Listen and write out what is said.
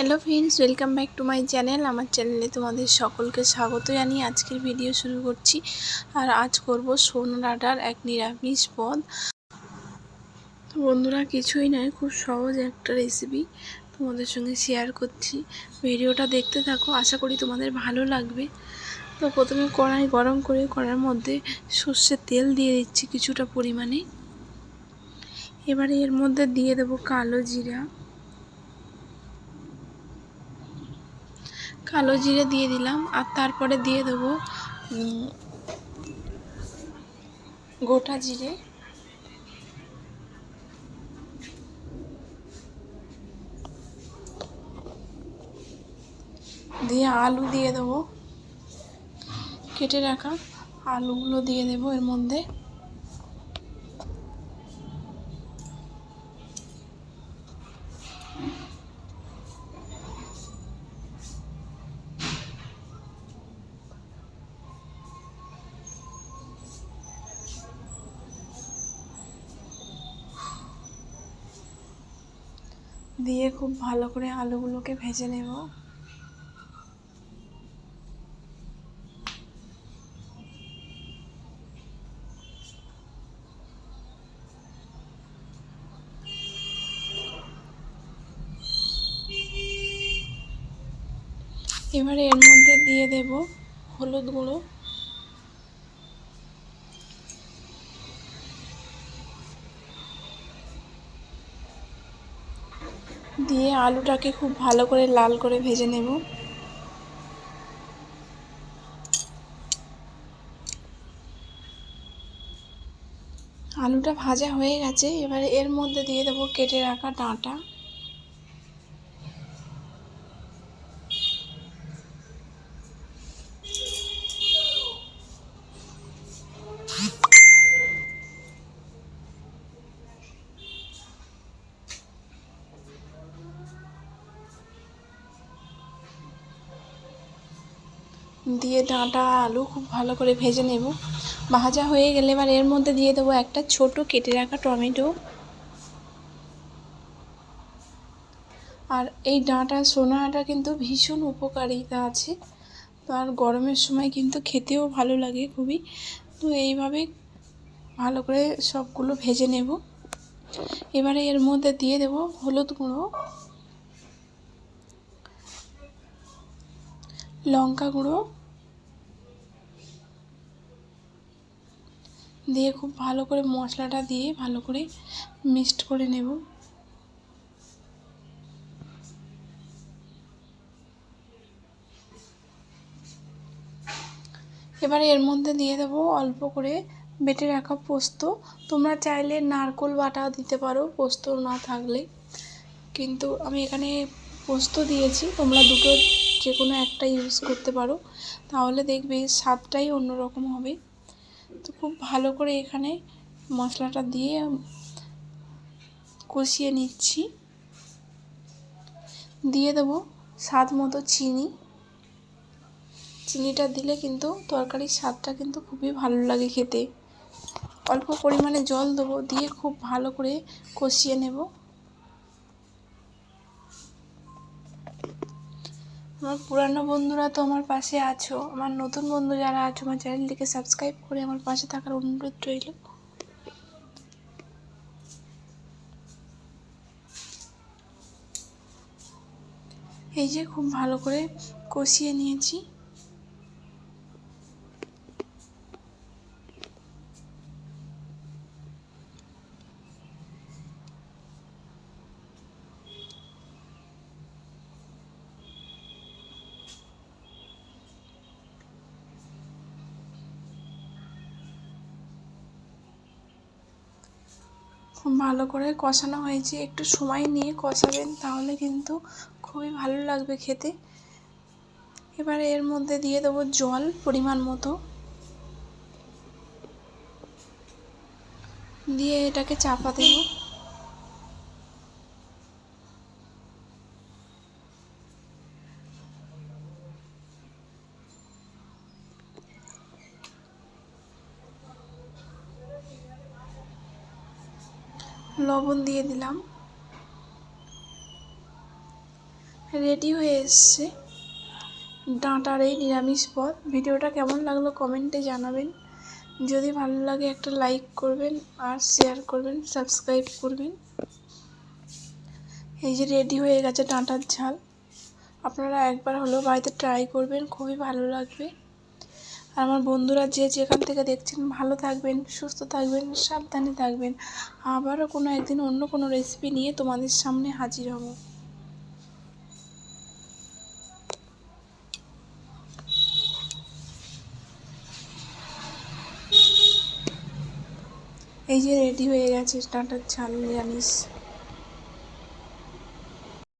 Hello friends, welcome back to my channel. আমার চ্যানেলে তোমাদের সকলকে স্বাগত জানিয়ে আজকের ভিডিও শুরু করছি। আর আজ করব সোন ডাটার এক নিরামিষ পদ। তো বন্ধুরা, কিছুই নয়, খুব সহজ একটা রেসিপি তোমাদের সঙ্গে শেয়ার করছি। ভিডিওটা দেখতে থাকো, আশা করি তোমাদের ভালো লাগবে। তো প্রথমে কড়াই গরম করে কড়ার মধ্যে সর্ষের তেল দিয়ে দিচ্ছি কিছুটা পরিমাণে। এবারে এর মধ্যে দিয়ে দেবো কালো জিরা। কালো জিরে দিয়ে দিলাম আর তারপরে দিয়ে দেবো গোটা জিরে। দিয়ে আলু দিয়ে দেবো, কেটে রাখা আলুগুলো দিয়ে দেবো এর মধ্যে। দিয়ে খুব ভালো করে আলুগুলোকে ভেজে নেব। এবারে এর মধ্যে দিয়ে দেব হলুদ গুঁড়ো। দিয়ে আলুটাকে খুব ভালো করে লাল করে ভেজে নেব। আলুটা ভাজা হয়ে গেছে, এবারে এর মধ্যে দিয়ে দেবো কেটে রাখা ডাঁটা। দিয়ে ডাঁটা, আলু খুব ভালো করে ভেজে নেব। ভাজা হয়ে গেলে এবার এর মধ্যে দিয়ে দেবো একটা ছোট কেটে রাখা টমেটো। আর এই ডাঁটা, সোনাটা কিন্তু ভীষণ উপকারিতা আছে। তো আর গরমের সময় কিন্তু খেতেও ভালো লাগে খুবই। তো এইভাবে ভালো করে সবগুলো ভেজে নেব। এবারে এর মধ্যে দিয়ে দেব হলুদ গুঁড়ো, লঙ্কা গুঁড়ো দিয়ে খুব ভালো করে মশলাটা দিয়ে ভালো করে মিক্সড করে নেব। এবারে এর মধ্যে দিয়ে দেবো অল্প করে বেটে রাখা পোস্ত। তোমরা চাইলে নারকোল বাটা দিতে পারো, পোস্ত না থাকলে। কিন্তু আমি এখানে পোস্ত দিয়েছি, তোমরা দুটো যে কোনো একটা ইউজ করতে পারো। তাহলে দেখবে স্বাদটাই অন্যরকম হবে। তো খুব ভালো করে এখানে মশলাটা দিয়ে কষিয়ে নিচ্ছি। দিয়ে দেবো স্বাদ মতো চিনি। চিনিটা দিলে কিন্তু তরকারির স্বাদটা কিন্তু খুবই ভালো লাগে খেতে। অল্প পরিমাণে জল দেবো, দিয়ে খুব ভালো করে কষিয়ে নেব। আমার পুরানো বন্ধুরা তো আমার পাশে আছো। আমার নতুন বন্ধু যারা আছো, আমার চ্যানেলটিকে সাবস্ক্রাইব করে আমার পাশে থাকার অনুরোধ রইল। এই যে খুব ভালো করে কষিয়ে নিয়েছি। খুব ভালো করে কষানো হয়েছে। একটু সময় নিয়ে কষাবেন, তাহলে কিন্তু খুবই ভালো লাগবে খেতে। এবারে এর মধ্যে দিয়ে দেবো জল পরিমাণ মতো। দিয়ে এটাকে চাপা দেবো। লবণ দিয়ে দিলাম। রেডি হয়ে এসছে ডাঁটার এই নিরামিষ পদ। ভিডিওটা কেমন লাগল কমেন্টে জানাবেন। যদি ভালো লাগে একটা লাইক করবেন আর শেয়ার করবেন, সাবস্ক্রাইব করবেন। এই যে রেডি হয়ে গেছে ডাঁটার ঝাল। আপনারা একবার হলেও বাড়িতে ট্রাই করবেন, খুবই ভালো লাগবে। আর আমার বন্ধুরা যে যেখান থেকে দেখছেন, ভালো থাকবেন, সুস্থ থাকবেন, সাবধানে থাকবেন। আবারও কোনো একদিন অন্য কোনো রেসিপি নিয়ে তোমাদের সামনে হাজির হব। এই যে রেডি হয়ে গেছে ডাঁটার ঝাল নিরামিষ।